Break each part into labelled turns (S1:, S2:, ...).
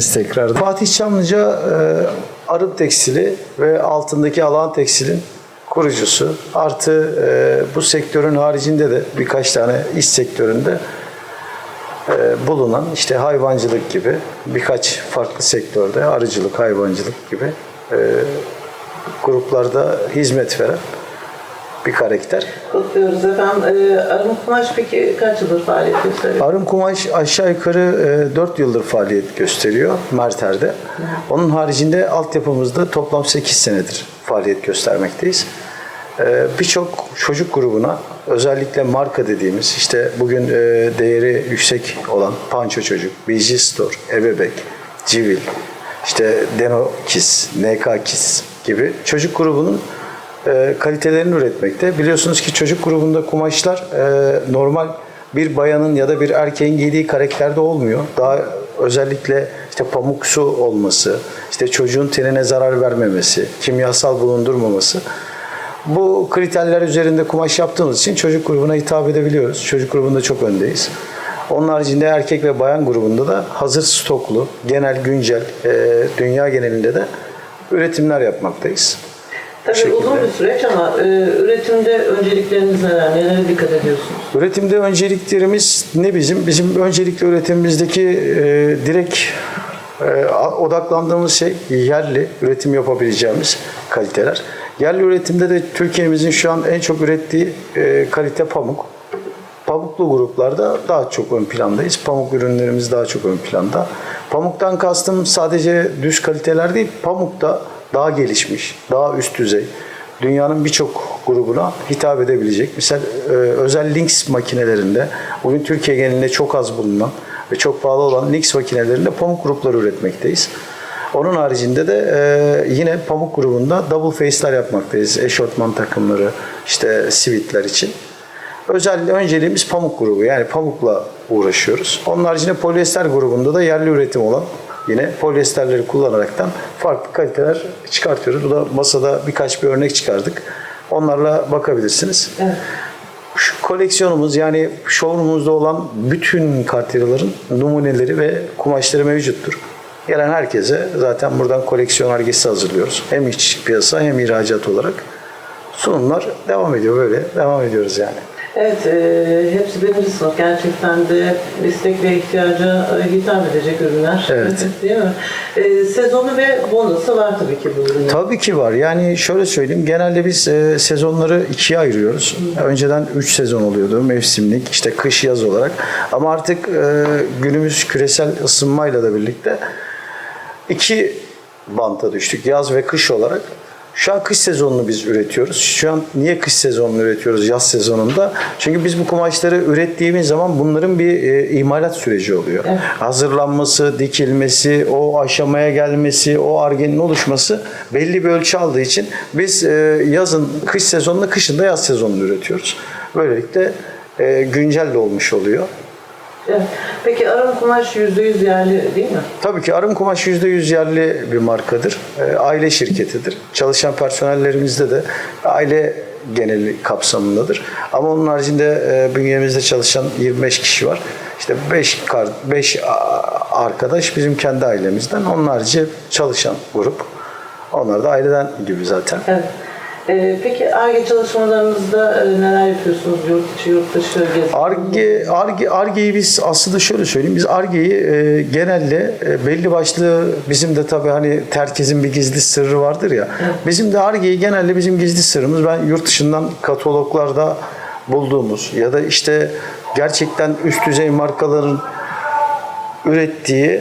S1: Geldiniz tekrar. Fatih Çamlıca e, Arap Tekstili ve altındaki Alan Tekstil'in kurucusu. Artı e, bu sektörün haricinde de birkaç tane iş sektöründe e, bulunan işte hayvancılık gibi birkaç farklı sektörde arıcılık, hayvancılık gibi e, gruplarda hizmet veren bir karakter.
S2: Kutluyoruz efendim. Ee, Arım Kumaş peki kaç yıldır faaliyet gösteriyor?
S1: Arım Kumaş aşağı yukarı 4 yıldır faaliyet gösteriyor Merter'de. Onun haricinde altyapımızda toplam 8 senedir faaliyet göstermekteyiz. E, Birçok çocuk grubuna özellikle marka dediğimiz işte bugün e, değeri yüksek olan Panço Çocuk, BG Store, Ebebek, Civil, işte Deno Kiss, NK Kiss gibi çocuk grubunun e, kalitelerini üretmekte. Biliyorsunuz ki çocuk grubunda kumaşlar e, normal bir bayanın ya da bir erkeğin giydiği karakterde olmuyor. Daha özellikle işte pamuksu olması, işte çocuğun tenine zarar vermemesi, kimyasal bulundurmaması. Bu kriterler üzerinde kumaş yaptığımız için çocuk grubuna hitap edebiliyoruz. Çocuk grubunda çok öndeyiz. Onun haricinde erkek ve bayan grubunda da hazır stoklu, genel, güncel, e, dünya genelinde de üretimler yapmaktayız.
S2: Tabii
S1: şekilde.
S2: uzun bir süreç ama e, üretimde öncelikleriniz neler? Nelere dikkat ediyorsunuz?
S1: Üretimde önceliklerimiz ne bizim? Bizim öncelikli üretimimizdeki e, direkt e, odaklandığımız şey yerli üretim yapabileceğimiz kaliteler. Yerli üretimde de Türkiye'mizin şu an en çok ürettiği e, kalite pamuk. Pamuklu gruplarda daha çok ön plandayız. Pamuk ürünlerimiz daha çok ön planda. Pamuktan kastım sadece düz kaliteler değil, pamuk da daha gelişmiş, daha üst düzey. Dünyanın birçok grubuna hitap edebilecek. Mesela özel Lynx makinelerinde, bugün Türkiye genelinde çok az bulunan ve çok pahalı olan Lynx makinelerinde pamuk grupları üretmekteyiz. Onun haricinde de e, yine pamuk grubunda double face'ler yapmaktayız. Eşortman takımları, işte sivitler için. Özel önceliğimiz pamuk grubu. Yani pamukla uğraşıyoruz. Onun haricinde polyester grubunda da yerli üretim olan yine polyesterleri kullanaraktan farklı kaliteler çıkartıyoruz. Bu da masada birkaç bir örnek çıkardık. Onlarla bakabilirsiniz.
S2: Evet.
S1: Şu koleksiyonumuz yani showroomumuzda olan bütün kartiraların numuneleri ve kumaşları mevcuttur. Gelen herkese zaten buradan koleksiyon argesi hazırlıyoruz. Hem iç piyasa hem ihracat olarak. Sunumlar devam ediyor böyle. Devam ediyoruz yani.
S2: Evet, e, hepsi birinci sınıf. Gerçekten de istek ve ihtiyaca e, hitap edecek ürünler.
S1: Evet.
S2: Değil mi? E, sezonu ve bonusu var tabii ki bu ürünün.
S1: Tabii ki var. Yani şöyle söyleyeyim. Genelde biz e, sezonları ikiye ayırıyoruz. Önceden 3 sezon oluyordu. Mevsimlik, işte kış yaz olarak. Ama artık e, günümüz küresel ısınmayla da birlikte iki banta düştük. Yaz ve kış olarak. Şu an kış sezonunu biz üretiyoruz. Şu an niye kış sezonunu üretiyoruz yaz sezonunda? Çünkü biz bu kumaşları ürettiğimiz zaman bunların bir e, imalat süreci oluyor.
S2: Evet.
S1: Hazırlanması, dikilmesi, o aşamaya gelmesi, o argenin oluşması belli bir ölçü aldığı için biz e, yazın kış sezonunu, kışın da yaz sezonunu üretiyoruz. Böylelikle e, güncel de olmuş oluyor.
S2: Evet. Peki Arım Kumaş %100 yerli değil mi?
S1: Tabii ki Arım Kumaş %100 yerli bir markadır. E, aile şirketidir. Çalışan personellerimizde de aile geneli kapsamındadır. Ama onun haricinde e, bünyemizde çalışan 25 kişi var. İşte 5 kar 5 arkadaş bizim kendi ailemizden. Onun harici çalışan grup. Onlar da aileden gibi zaten.
S2: Evet. E, peki ARGE çalışmalarınızda e, neler yapıyorsunuz? Yurt içi, yurt dışı gezi?
S1: Arge, Arge, Arge'yi biz aslında şöyle söyleyeyim. Biz Arge'yi e, genelde e, belli başlı bizim de tabii hani herkesin bir gizli sırrı vardır ya. Bizim de Arge'yi genelde bizim gizli sırrımız ben yurt dışından kataloglarda bulduğumuz ya da işte gerçekten üst düzey markaların ürettiği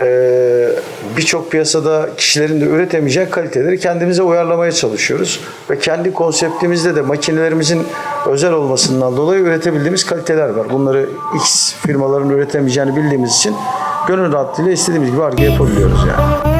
S1: e, birçok piyasada kişilerin de üretemeyeceği kaliteleri kendimize uyarlamaya çalışıyoruz. Ve kendi konseptimizde de makinelerimizin özel olmasından dolayı üretebildiğimiz kaliteler var. Bunları X firmaların üretemeyeceğini bildiğimiz için gönül rahatlığıyla istediğimiz gibi arge yapabiliyoruz yani.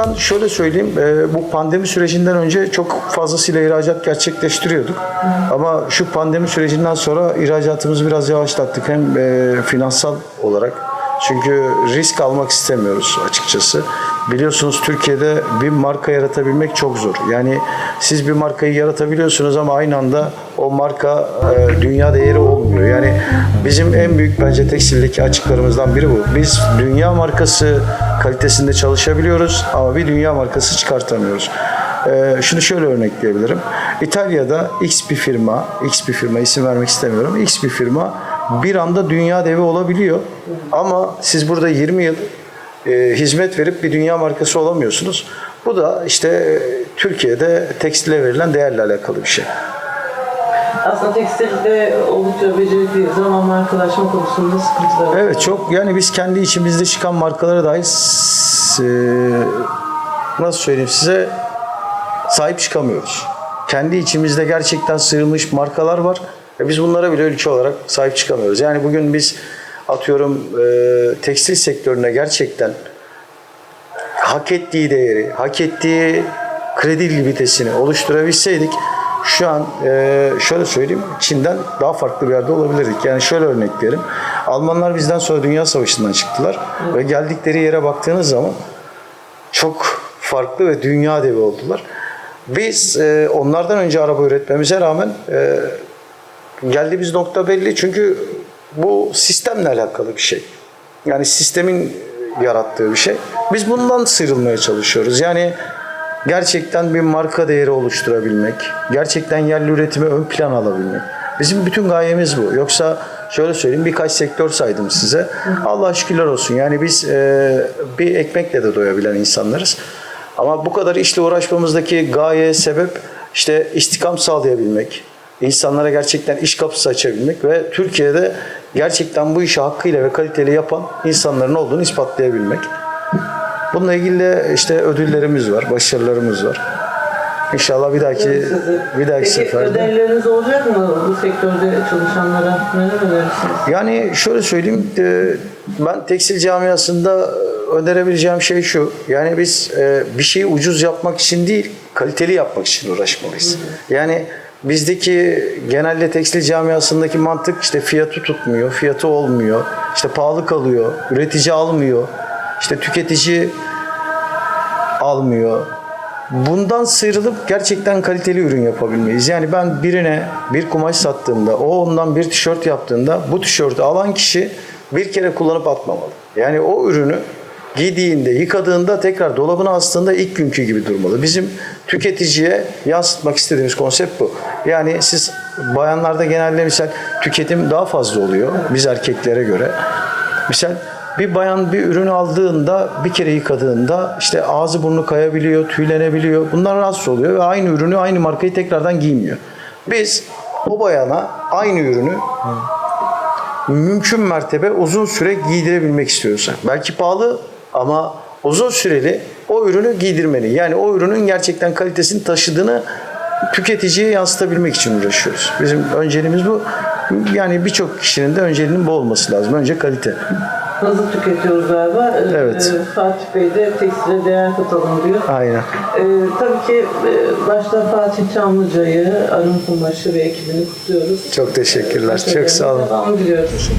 S1: Dışından şöyle söyleyeyim, e, bu pandemi sürecinden önce çok fazlasıyla ihracat gerçekleştiriyorduk. Ama şu pandemi sürecinden sonra ihracatımızı biraz yavaşlattık. Hem e, finansal olarak çünkü risk almak istemiyoruz açıkçası. Biliyorsunuz Türkiye'de bir marka yaratabilmek çok zor. Yani siz bir markayı yaratabiliyorsunuz ama aynı anda o marka e, dünya değeri olmuyor. Yani bizim en büyük bence tekstildeki açıklarımızdan biri bu. Biz dünya markası kalitesinde çalışabiliyoruz ama bir dünya markası çıkartamıyoruz. Ee, şunu şöyle örnekleyebilirim. İtalya'da X bir firma, X bir firma isim vermek istemiyorum. X bir firma bir anda dünya devi olabiliyor. Ama siz burada 20 yıl e, hizmet verip bir dünya markası olamıyorsunuz. Bu da işte e, Türkiye'de tekstile verilen değerle alakalı bir şey.
S2: Aslında tekstilde oldukça becerikli zaman markalaşma konusunda sıkıntılar var.
S1: Evet çok yani biz kendi içimizde çıkan markalara dahi e, nasıl söyleyeyim size sahip çıkamıyoruz. Kendi içimizde gerçekten sığınmış markalar var. ve biz bunlara bile ülke olarak sahip çıkamıyoruz. Yani bugün biz atıyorum e, tekstil sektörüne gerçekten hak ettiği değeri, hak ettiği kredibilitesini oluşturabilseydik şu an e, şöyle söyleyeyim Çin'den daha farklı bir yerde olabilirdik. Yani şöyle örnekleyelim. Almanlar bizden sonra Dünya Savaşı'ndan çıktılar ve geldikleri yere baktığınız zaman çok farklı ve dünya devi oldular. Biz e, onlardan önce araba üretmemize rağmen e, geldiğimiz nokta belli çünkü bu sistemle alakalı bir şey. Yani sistemin yarattığı bir şey. Biz bundan sıyrılmaya çalışıyoruz. Yani gerçekten bir marka değeri oluşturabilmek, gerçekten yerli üretimi ön plana alabilmek. Bizim bütün gayemiz bu. Yoksa şöyle söyleyeyim birkaç sektör saydım size. Allah şükürler olsun. Yani biz e, bir ekmekle de doyabilen insanlarız. Ama bu kadar işle uğraşmamızdaki gaye, sebep işte istikam sağlayabilmek, insanlara gerçekten iş kapısı açabilmek ve Türkiye'de gerçekten bu işi hakkıyla ve kaliteli yapan insanların olduğunu ispatlayabilmek. Bununla ilgili de işte ödüllerimiz var, başarılarımız var. İnşallah bir dahaki bir dahaki
S2: Peki
S1: seferde.
S2: ödevleriniz olacak mı bu sektörde çalışanlara? Neler önerirsiniz?
S1: Yani şöyle söyleyeyim, e, ben tekstil camiasında önerebileceğim şey şu. Yani biz e, bir şeyi ucuz yapmak için değil, kaliteli yapmak için uğraşmalıyız. Yani bizdeki genelde tekstil camiasındaki mantık işte fiyatı tutmuyor, fiyatı olmuyor, işte pahalı kalıyor, üretici almıyor, işte tüketici almıyor. Bundan sıyrılıp gerçekten kaliteli ürün yapabilmeyiz. Yani ben birine bir kumaş sattığımda, o ondan bir tişört yaptığında bu tişörtü alan kişi bir kere kullanıp atmamalı. Yani o ürünü giydiğinde, yıkadığında tekrar dolabına astığında ilk günkü gibi durmalı. Bizim tüketiciye yansıtmak istediğimiz konsept bu. Yani siz bayanlarda genelde misal tüketim daha fazla oluyor biz erkeklere göre. Misal bir bayan bir ürün aldığında bir kere yıkadığında işte ağzı burnu kayabiliyor, tüylenebiliyor. Bunlar rahatsız oluyor ve aynı ürünü aynı markayı tekrardan giymiyor. Biz o bayana aynı ürünü mümkün mertebe uzun süre giydirebilmek istiyoruz. Belki pahalı ama uzun süreli o ürünü giydirmeni. Yani o ürünün gerçekten kalitesini taşıdığını tüketiciye yansıtabilmek için uğraşıyoruz. Bizim önceliğimiz bu. Yani birçok kişinin de önceliğinin bu olması lazım. Önce kalite.
S2: Hızlı tüketiyoruz galiba. Ee,
S1: Evet.
S2: e, Fatih Bey de tekstile değer katalım diyor.
S1: Aynen.
S2: Ee, tabii ki e, başta Fatih Çamlıca'yı, Arın Kumaşı ve ekibini kutluyoruz.
S1: Çok teşekkürler. Çok sağ olun.
S2: Devamı diliyoruz.